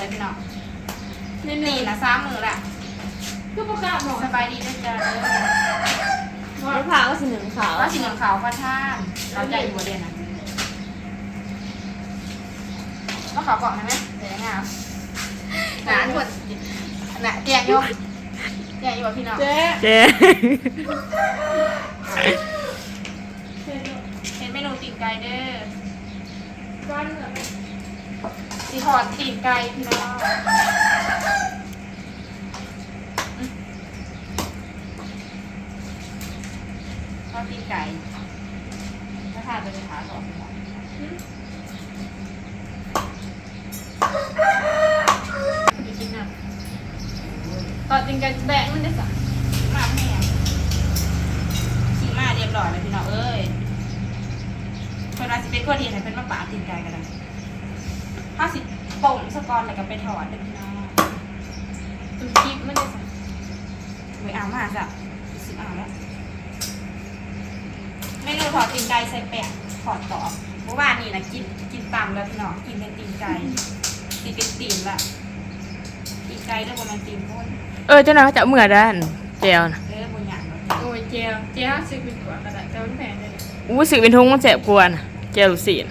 เลยพี่น้องนี่นี่นี่นะสามมือละก็ประกาศหน่อยสบายดีด้วยจ้ามะพร้าวก็สีเหลืองขาวก็สีเหลืองขาวพระท่านเราใจอยู่บนเด่นนะก็ขาวกล่องใช่ไหมเดี๋ยวงามหนานกดน่ะแจกอยู่แจกอยู่กับพี่น้องเจ๊เจ๊เห็นเมนูตีนไก่เด้อก้อนเหลือง สีทอดตีนไก่พี่น้องทอดตีนไก่ถ้าทานจะเป็นขาสองหัวอยู่กินน้ำตอนจริงกันแบะมันได้สั่ง มาแม่ขี่มาเรียบร้อยแล้วพี่น้องเอ้ยเพิ่นว่าสิเป็นคนเห็นให้เป็นมาป่าตีนไก่กันนะถ้าสิป่งส ก็ไปถอดเด้อพี่น้องตุนกิ๊บมันได้สั่งไว้เอามาจ้ะสิเอาแล้วเมนูถอดตีนไก่ใส่แป้งถอดกรอเมื่อวานนี่นะกินกินตำแล้วพี่น้องกินเป็นตีนไก่ตีเป็นตีนละตีนไก่ด้วยประมาณตีนคนเออเจ้าหน้าจะเอาเมื่อด้านเจลนะเออบนอย่างโอ้ยเจียวเจียวซื้อเป็นกว่ากระดาษแต่นแพงเลยอู้สึกเป็นทุ่งมันแสบกวนเจลลูซีน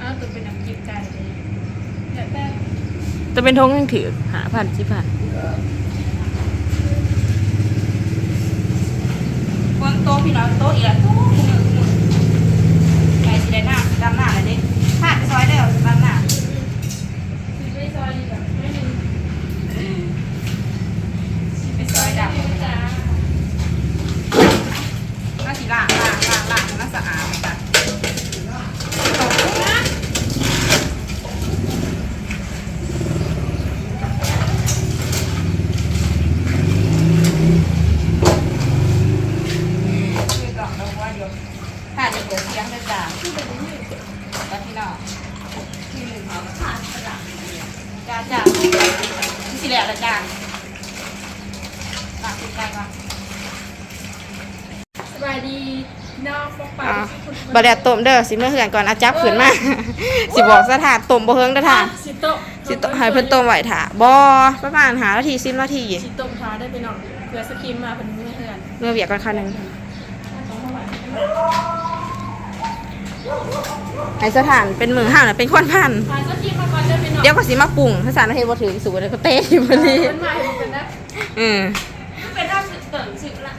อ้าวตัวเป็นน้ำจิ้มไก่เลยแต่แต่ จะเป็นทงยังถือหาพันชิพันบนโตพี่น้องโตเอีกแล้วโต๊ะคุณมือคุณมือไก่สีแดงหน้าดำหน้าเลยดิผ่านไปซอยได้เหรอดำหน้า ซื้อไปซอยแบบไม่มี ไปซอยดำ จ้า น่าสีล่างล่างล่างล่างน่าสะอาดเหมือนกันคือก่อนเราว่าเดี๋ยวถ้าจะเปิดเสียงจะจ่าแล้วพี่น้องที่หนึ่งเขาก็ขาดสลับจ้า จ้าสิแหละละจ้าหลักคุณใจก่อนสบายดีน้องฟอกปาอ่ากบะแดดต้มเด้อสิเมื่อเหือนก่อนอาจับขืนมา สิบอกสถานต้มบ่เฮิงเด้อท่าสิโตะสิต้มให้เพิ่นต้มไว้ท่าบ่ประมาณหานาที10นาทีสิโตะท้าได้ไปหน่อยเผื่อสกิมมาเป็นไม่เฮือนเมื่อเวียกก่อนค่ะหนึงให้ สถานเป็นมือห้าวน่ะเป็นคนพันพาสกิมมาก่อนได้ไปหน่อยเดี๋ยวก็สิมาปรุงถ้าสารเฮ็ดบ่ถึงสูตรแล้วก็เตะอยู่พอดีมันมาเห็นเป็นนะอืมเป็นท่าเติ่งสึกละ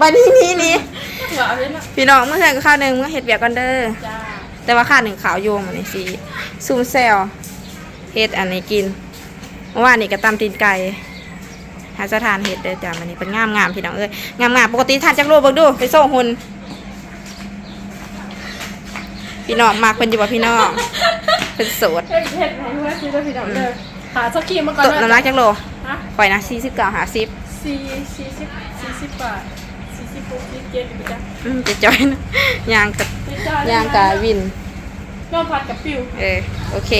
บัดนี้นี่นี่หัวเอาเลยนะพี่น้องเมื่อเฮือนก็ข้าวหนึงเมื่อเฮ็ดเวียกก่อนเด้อจ้าแต่ว่าข้าวหนึ่งขาวโยมอันนี้สิซุ่มแซวเฮ็ดอันนี้กินเมื่อวานนี่ก็ตำตีนไก่หาสถานเฮ็ดเด้อจ้ะมันนี้เป็นงามงามๆพี่น้องเอ้ยงามงามๆปกติทานจักโลเบิ่งดูไปส่งหุ่น พี่น้องมักเพิ่นอยู่บ่พี่น้องเป็นโสดเห็ดเห็ดไหนเมื่อซื้อได้ไปหน่อยเลยหาสกิมมาก่อนตกน้ำหนักจักโลฮะข่อยนะ49 50สี่สี่สิบสี่สิบบาทสี่สิบหกสี่สิบเจ็ดอยู่จ้ะอืมจะจอยนะยางกับไม่จ้ายางกับวินน้องผัดกับปิวเออโอเค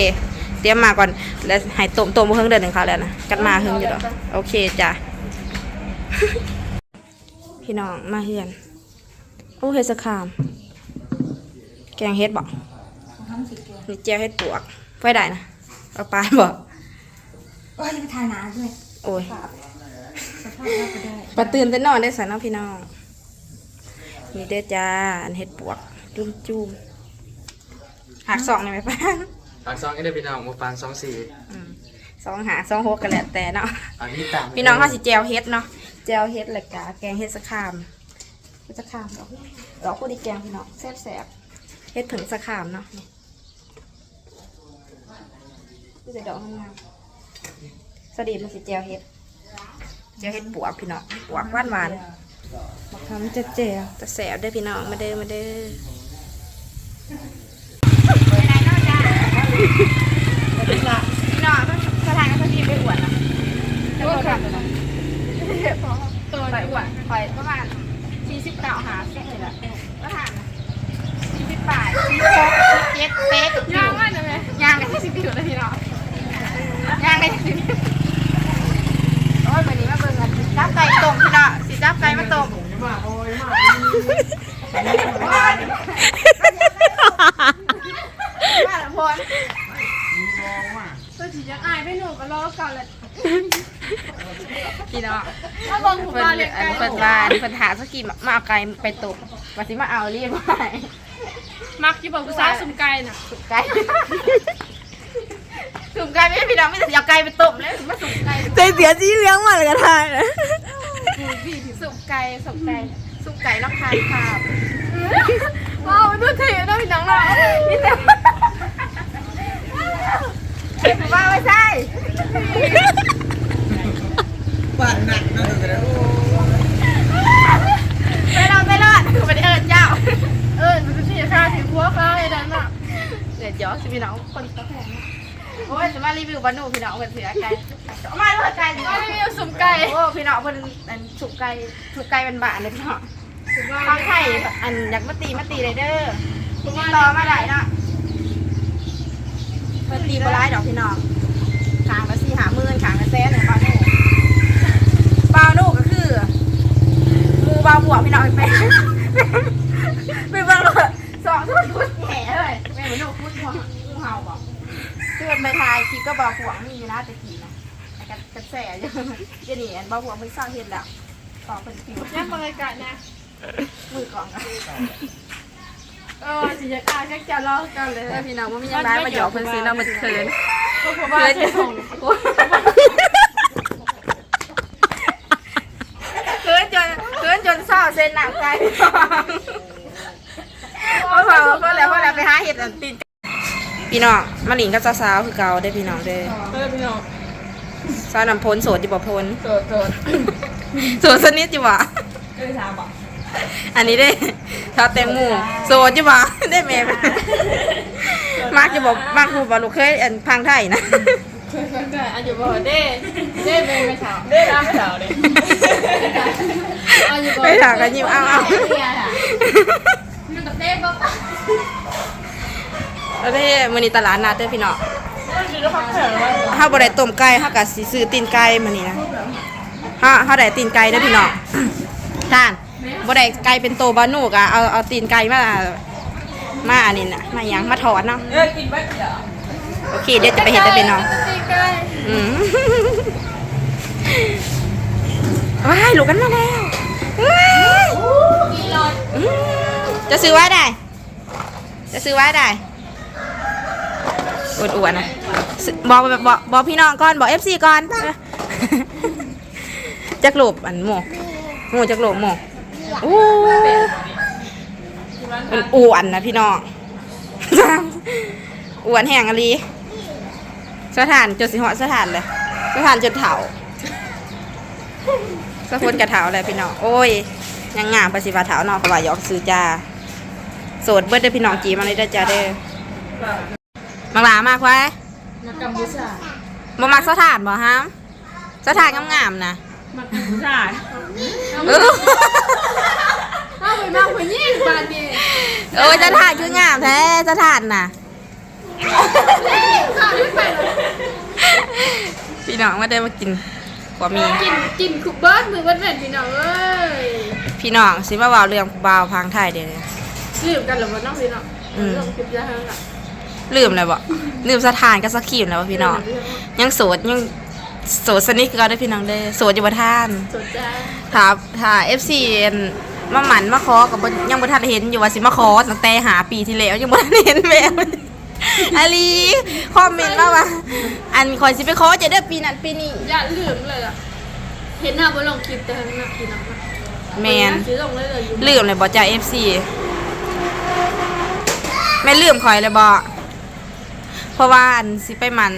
เตรียมมาก่อนแล้วให้ต้มต้มบ่เฮิงเดือนหนึงเขาวแล้วนะกันมาเฮิงอยู่ดอกโอเคจ้ะพี่น้องมาเฮือนโอ้เฮ็ดสะขามแกงเฮ็ดบอกนี่แจวเฮ็ดปวกไฟได้นะเอาปลาบอกโอ้ยไปทานน้ำด้วยโอ้ยสภาพเราก็ได้ปลาตื่นแต่นอนได้อสันเน้องพี่น้องนี่เด้อจ้าอันเฮ็ดปวกจุ่มจุ่มหักสองได้ไหมป้าฝากซองให้ได้พี่น้องมาฟังซองสี่อืมสองหาสองหกกันแหละแต่เนาะ อันนี้ตามพี่น้องเขาสิแจวเฮ็ดเนาะแจวเฮ็ดแล้วก็แกงเฮ็ดสะขามเฮ็ดสะขามดอกดอกผู้ดีแกงพี่น้องแซ่บๆ เฮ็ดผึ่งสะขามเนาะนี่นี่จะดอกงามๆสวัสดีมันสิแจวเฮ็ดแจวเฮ็ดปวกพี่น้องปวกหวานหวานๆบักคำจะแจวจะแซ่บเด้อพี่น้องมาเด้อมาเด้อไปไหนนอกจ้าพี่น้องสถานก็ทีไปอวดนะจะบอกกันนะตัวไปอวดคอยประมาณสี่สิบเก้าหาแค่เลยละก็ทานนะสี่สิ บแปดสี่สิบหกสิบเจ็ดเป๊กย่างว่าจะไหมย่างกันที่สิบอยู่เลยพี่น้องย่างกันที่สิบโอ้ยวันนี้มาเบิ่งกันจับไก่ต้มพี่น้องสิจับไก่มาต้มมาละพนตัวสียังอายไม่หนูก็รอก่อนแหละพี่น้องถ้าบอกถูกเพิ่นมาเรียกอัไก่นเพิ่นว่าเพิ่นหาสกีมามาเอาไก่ไปตบว่าสิมาเอาเรียบไว้ มักที่บอกกูซ่าสุ่มไก่น่ะสุกไก่สุกไก่ไม่ใช่พี่น้องไม่แต่สิเอาไก่ไปตบเลยมาสุกไก่ใจเสียที่เลี้ยงมาเลยก็ได้นะสุกไก่สุกไก่สุกไก่นอกทางครับว้าวตัวเท่นะพี่น้องเรานี่แต่ว่าไม่ใช่บ้านหนักนะดูกันไปรอดไปรอดไปเอิญ เจ้าเออมันจะที่ข้าถือพัวข้าไอ้นั่นน่ะเดี๋ยวเดี๋ยวสิพี่น้องคนตะแคงนะโอ้ยจะมารีวิวบานูพี่น้องเป็นเสือไก่เอามาเลยไก่ก็ไม่มีสุ่มไก่โอ้พี่น้องเป็นอันสุกไก่สุกไก่เป็นบาทเลยพี่น้องสุ่มไก่ฟังไข่อันอยากมาตีมาตีเลยเด้อคุณรอมาได้เนาะมาตีบร้ายดอกพี่น้องขางละสี่หาหมื่นขางละแสนเนี่ยบานูบานูก็คือหมูบาบวกพี่น้องเป็นเป็นบางเลย สองทุกทุกแหน่เลยแม่เหมือนลูกพูดหัวงูเห่าบอกคือมันไปทายคลิปก็บาบวกมีอยู่นะแต่กี้นะแต่กันกระแสเยอะเดี๋ยวนี้อันบาบวกมันสร้างเห็นแล้วต่อเป็นผิวยังบรรยากาศนะมือกล่องอะเออสียังอายแค่จะรอกันเลยเออพี่น้องว่ามียังไงมาหยอกเพิ่อนซื้อเรามาเคินก็เพราะว่าจะส่งเคินจนเคินจนเศร้าเส้นหนักใจ พราะว่าเพราะแล้วเพราะแล้วไปหาเห็ดอันตีนพี่น้องมาหลิงกับสาวๆคือเก่าได้อพี่น้องเด้อเออพี่น้องสาวนำพ้นโสดอยู่บ่พ้นโสดโสดโสดสนิทอยู่บ่เออถามบอกอันนี้ได้ชาวแตงโมโสดอยู่บ่ได้แม่ไปมากจะบอกมากพูดว่าลูกเคยอันพังไทยนะเคยเคยเคยอันอยู่บ่เด้เด้เป็นไม่เฉาเด้ตามไม่เฉาเลยอันอยู่บ่ไปถามกันยิ้มเอาเอา มันกับเด้บ่ปะแล้วได้มื้อนี้ตลาดนัดเด้อพี่น้องมันคือเขาเขินว่าเฮาบ่ได้ต้มไก่เฮาก็สิซื้อตีนไก่มื้อนี้นะเฮาเฮาได้ตีนไก่เด้อพี่น้องท่านบ่ได้ไก่เป็นโตบานูก็เอาเอาตีนไก่มามาอันนี้น่ะมาหยังมาถอดเนาะเออกินไม่เดี๋ยวโอเคเดี๋ยวจะไปเฮ็ดได้อพี่น้องตีไก่อืมว้ายลูกกันมาแล้วว้ายกินรอดอืม จะซื้อไว้ได้ จะซื้อไว้ได้อวดๆนะบอกแบบบอกบอกพี่น้องก่อนบอกเอฟซีก่อนจักโหลบอันโมโมจักโหลบโมอู้มันอ้วนนะพี่น้องอ้วนแห้งอะลีสถานจนสิหาะสถานเลยสถานจนเถาสะพนกระเถาเลยพี่น้องโอ้ยยังงามประสิบาเถาเนาะเขาว่าหยอกซื้อจ้า โสดเบิดเด้อพี่น้องจีมาเลยเด้อจ้าเด้อมังลามากไว้มากัมพูชาบ่มักสถานบ่ฮะสถานงามๆนะมากัมพูชาเออเอาไปมาคนยิ่งบานนี่โอ้ยสถานคืองามแท้สถานน่ะข้าวไม่ไปเลยพี่น้องมาได้มากินกว่ามีกินกินคุกเบิร์ดมือเบิร์ดแม่นพี่น้องเอ้ยพี่น้องสิมาเว้าเรื่องบ่าวพังไทยเด้อ ลืมกันหรือว่าน้องพี่น้องอืมลงคลิปยาฮังอะลืมเลยบ่ลืมสถานกับสครีมแล้วบ่พี่น้องยังโสดยังโสดสนิทคือเก็ได้อพี่น้องเด้อโสดอยู่บ่ท่านสนใจถ้าถ้า FC มาหมันมาขอกับยังบ่ทันเห็นอยู่ว่าสิมาขอตั้งแต่หาปีที่แล้วยังบ่ทันเห็นแววอาลีคอมเมนต์มาว่า อันคอยสิไปขอจะได้ปีนั้นปีนี้อย่าลืมเลยอะเห็นหน้าบนลงคลิปแต่ข้างหน้าพี่น้องนะแมนซื้อลงเลยเลยอยู่ลืมเลยบ่จ้า FC แม่ลืมคอยเลยบ่เพราะว่าอันสิไปหมัน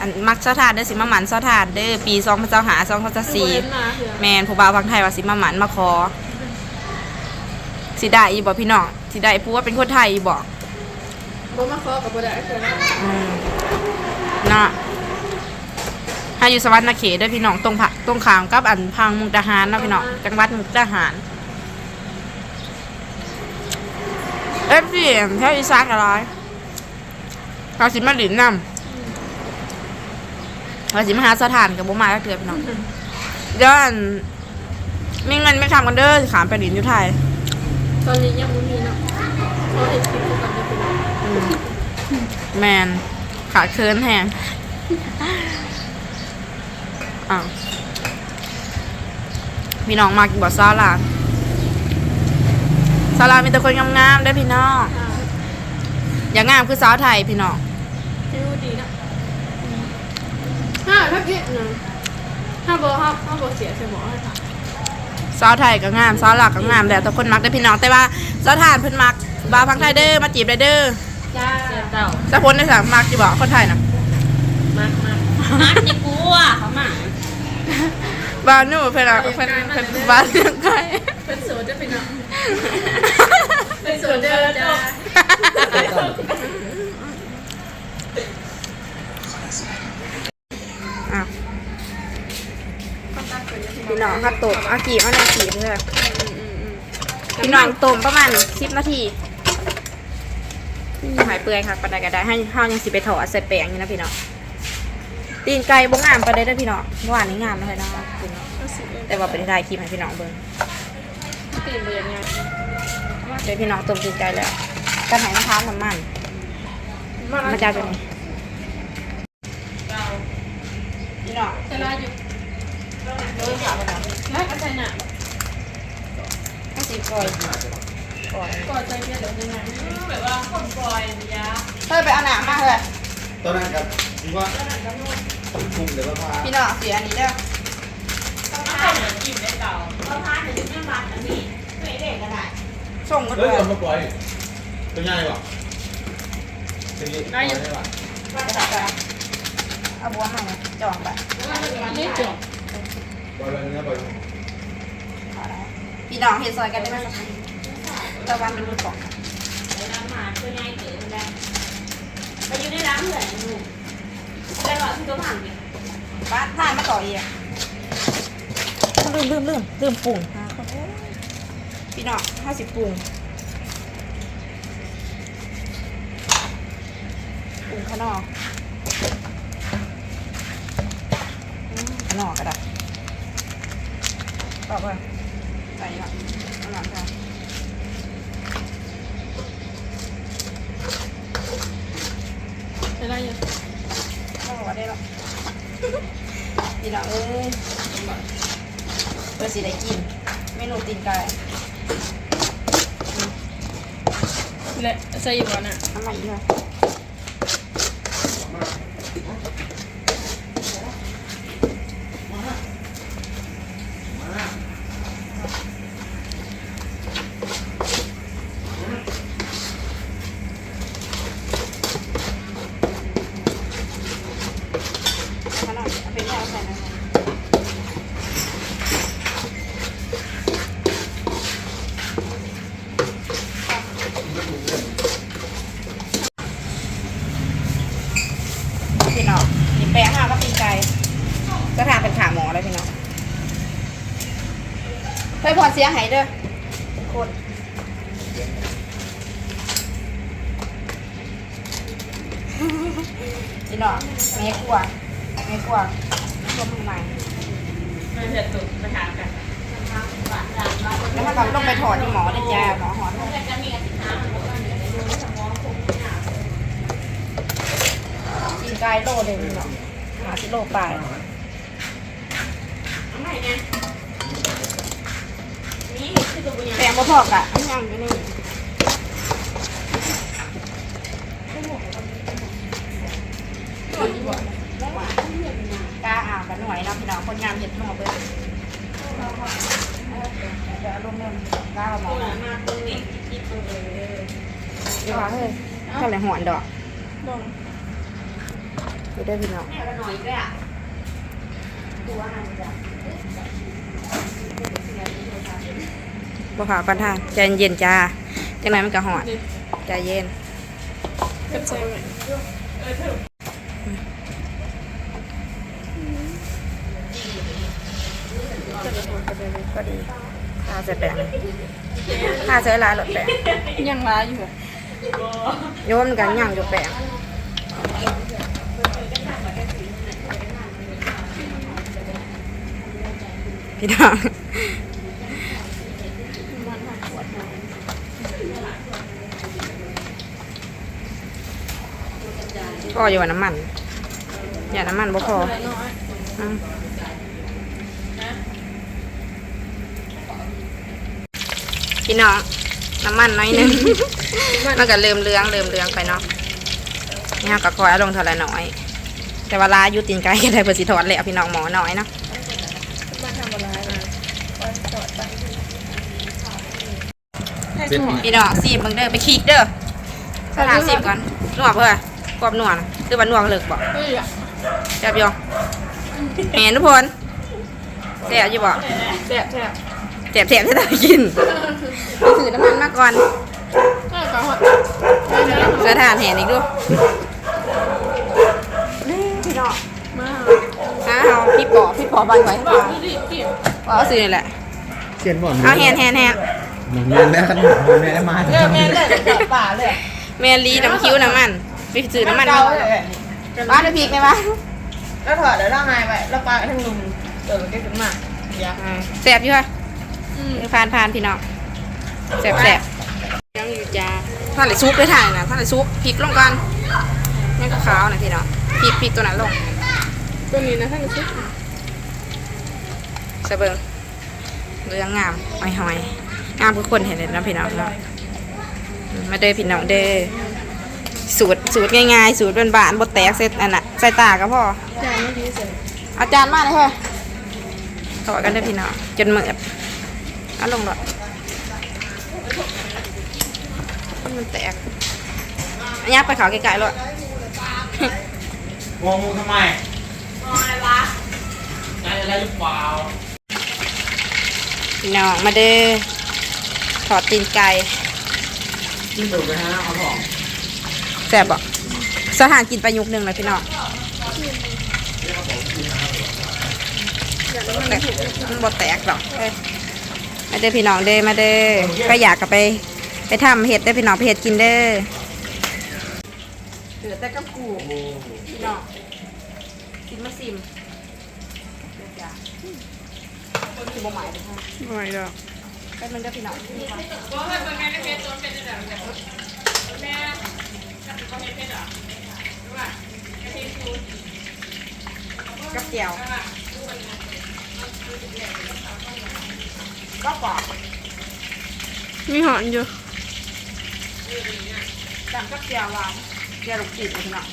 อันมักเจ้าทานเด้อสิมาหมันเจ้าทานเด้อปี2025เห็น2024มาเถอะแมนผู้บ่าวฟังไทยว่าสิมาหมันมาขอสิได้อีบ่พี่น้องสิได้ผู้ว่าเป็นคนไทยอีบ่บ่มาขอกับบ่ได้เถอะอืมเนาะถ้าอยู่สวรรค์นาเขตเด้วยพี่น้องตรงผะตรงขามกับอันพังมุกดาหารเนาะพี่น้องจังหวัดมุกดาหาร เอฟซีแถวอีสานอะไรเราสิมาหลินนำเราสิมาหาสถานกับบ่มาก็เกือพี่น้องเดี๋ยวอันมีเงินไม่ทำกันเด้อสิขามไปหลินอยู่ไทยตอนนี้ยังบ่มีเนาะขอเห็นคลิปก่อนเด้อพี่น้องแมนขาดเคินแหงอ้าวพี่น้องมากินบ่ซาลา ซาลามีแต่คนงามๆได้อพี่น้อง อย่างงามคือสาวไทยพี่น้อง ฟิวดีนะห้าถ้าพี่หนึ่งห้าเบอร์ห้าห้าเบอร์เสียใช่หมอให้ค่ะสาวไทยก็งามสาวหลักก็งามแต่ทุกคนมักได้อพี่น้องแต่ว่าสาวทานเพิ่นมักบ่าวพังไทยเด้อมาจีบได้เด้อจ้าเจ้าสาวพนได้สั่งมักจีบ่คนไทยน่ะมากมากนักนี่กลัวเขามาบ้านหนูเพิ่นอะเพิ่นเพิ่นบ้านเลี้ยงไก่เป็นสวนจะเป็นน้อง เป็นสวนเด้อจ้าอะพี่น้องค่ะต้มเอากีบเอาในกีบเลยพี่น้องต้มประมาณ10นาทีหายเปื่อยค่ะปานใดก็ได้ให้เฮายังสิไปถอดใส่แป้งอยู่นะพี่น้องตีนไก่บ่งามปานใดเด้พี่น้องเมื่อวานนี้งามเลยนะพี่น้องแต่ว่าไปได้คลิปให้พี่น้องเบิ่ง ตีนเบอร์ยังไงเดี๋ยวพี่น้องต้มตีนไก่แล้วกระหายมะพร้าวน้ำมันมาจากตัวนี้พี่น้องจะลาอยู่แล้วก็ใช่น่ะให้สีก่อยก่อยก่อนใจเพี้ยนเดี๋ยวยังไงแบบว่าคนปล่อยยาเฮ้ยไปเอาหนามมาเลยตอนนั้นกับที่ว่าต้องคุมเดี๋ยวว่าพาพี่น้องเสียอันนี้เด้อเขาพาเดี๋ยวถึงแม่บ้านอันนี้ไม่ เด็กก็ได้ส่งมาเฮ้ด้วยยเอามาปล่อยเป็นไงวะได้ยังได้ปะเอาบัวมาจองไปนี่จบปล่อยไปเนื้อปล่อยพี่น้องเห็นซอยกันได้ไหมสักทีตะวันเป็นมือกล่องน้ำหมาตัวใหญ่เกิดได้ไปอยู่ในร้านเลยหนูได้หรอที่ตัวผ่านดิบ้านท่านมาต่ออีกลืมลืมลืมลืมปรุง พี่น้องห้าสิบปรุงปรุงข้างนอกข้างนอกก็ได้ต่อไปใส่ค่ะข้างหลังค่ะจะลาอยู่ไม่บอกว่าได้หรอกพี่น้องเอ้ยเพื่อสิได้กินเมนูตีนไก่ และใส่อยู่ก่อนอะ น้ำมันด้วยขนาดเอาไปแยกใส่นะคะพี่น้องนี่แป้งห้าก็ตีนไก่ก็ทานเป็นขาหมอเลยพี่น้องไป พอเสียหายเด้อโคตรพี่น้องแม่กลัวแม่กลัวรวมทำไมมันจะตุ่มมาถามกันบ้านร้านบ้านแล้วถ้าเราต้องไปถอดที่หมอได้จ้าหมอหอนแต่จะมีอาทิตย์น้ำมันก็เดี๋ยวดูสมองผมหนากินไก่โลเลยพี่น้องหาสิโลไปทำไมเนี่ยนี่คือตัวอย่าง แปลงบ่พอกะอันยังอยู่นี่กล้าอ่าวกันหน่อยนะพี่น้องคนงามเห็ดหมอเบิ้ลเดี๋ยวลงเงินกล้าเอาหมอตัวมาตัวนี้คิดตัวเดี๋ยวว่าเฮ้ยเท่าไหรหอนดอกบอกดูได้พี่น้อง แม่ก็หน่อยด้วยอะตัวหันจ้ะ บ่ขาวกันทานใจเย็นจ้าจังไหนมันก็หอนใจเย็นก็ดีข้าใส่แป้งข้าใส่หลายหลดแป้งยังร้ายอยู่โยมกันย่างอยู่แปลงพี่น้อง ก็อยู่ว่าน้ำมัน อย่าน้ำมันบ่พอน้อยอืมพี่น้องน้ำมันน้อยหนึงมันก็เริ่มเลื้องเริ่มเลื้องไปเนาะนี่ฮะก็คอยเอาลงเท่าไรน้อย แต่เวลาอยู่ตีนไก่ก็ได้เพื่อสิถอดแล้วพี่น้องหมอน้อยเนาะมาทำอะไรมาเจ็ดพี่น้องซีมเบิ่งเด้อไปคลิกเด้อสถานซีมก่อนนวดเพื่อ กรอบนวดคือว่านวดเลิกบ่เฮ้ยอะแซ่บอยู่แม่นุพลแซ่บอยู่บ่แซ่บแซ่บแซ่บแซ่บที่ต้องกินไปซื้อน้ำมันมาก่อนใช่ค่ะสถานแห่อีกดูนี่พี่น้องมาฮะเอาพี่ปอพี่ปอบ้านไว้บอกดูดิพี่ปอเอาซื้อนี่แหละเขียนบ่อนเอาแฮนแฮนแฮนหนุ่มแม่ได้ขนมแม่ได้มาเลิกแม่เลยเกิดป่าเลยแมลีน้ำคิ้วน้ำมัน ไปซื้อน้ำมันเกามาเลยบ้านได้พริกไหมบ้าแล้วถอดแล้วล่างไงไปแล้วปลาทั้งลุมเออมันก็ขึ้นมาอย่าแซ่บอยู่ค่ะอืมผ่านผ่านพี่น้องแซ่บแซ่บยังอยู่จ้าท่านเลยซุปด้วยถ่ายนะท่านเลยซุปพริกลงก่อนนี่ก็ขาวนะพี่น้องพริกพริกตัวนั้นลงตัวนี้นะท่านผู้ชมสะเบิงเรื่องงามหอยหอยงามทุกคนเห็นเลยนะพี่น้องเนาะมาเด้อพี่น้องเด้อ สูตรสูตรง่ายๆ สูตรบานๆบดแตกเสร็จอันน่ะใส่ตาก็พอจานไม่ดีเสร็จเอาจารย์มาเลยเฮ้ยต่อกันเด้อพี่น้องจนเหมือดเอาลงหลอดมันแตกอันยักไปเขาไกลๆเลยงงทำไมงงอะไรวะใจอะไรหรือเปล่าพี่น้องมาเด้อถอดตีนไก่กินถูกไปฮะเอาของ แซ่บบ่สถานกินไปยุกหนึ่งเลยพี่น้องแต่มันบ่แตกหรอกเอ้ยมาเด้อพี่น้องเด้อมาเด้อก็อยากกลับไป ไปทำเห็ดได้อพี่น้องไปเห็ดกินเด้อเหลือแต่กับกูพี่น้องกินมาซิมเดี๋ยวจ้ะคนที่บ่หมายเลยค่ะไม่ดอกแป๊บนึงเด้อพี่น้อง กับเจียวก็กรอบมีหอนอยู่จำกับเจียววางเจียวลูกจีบเลยน้อง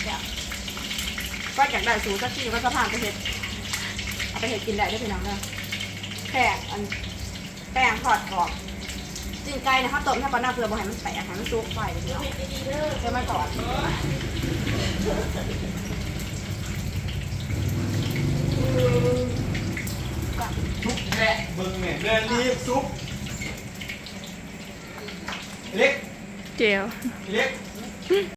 เจียวก็อยากได้สูตรสักทีก็สะพานไปเห็ดเอาไปเห็ดกินได้ด้วยพี่น้องเด้อแค่อัน แป้งทอดกรอบจริงไก่เนี่ยเขาต้มถ้าปลาหน้าเกลือบ่ให้มันแตกให้มันซุกไฟเลยพี่น้องเดี๋ยวมันกรอบซุปแพะเบิ่งเนี่ยเดินรีบซุปเล็กเจียวเล็ก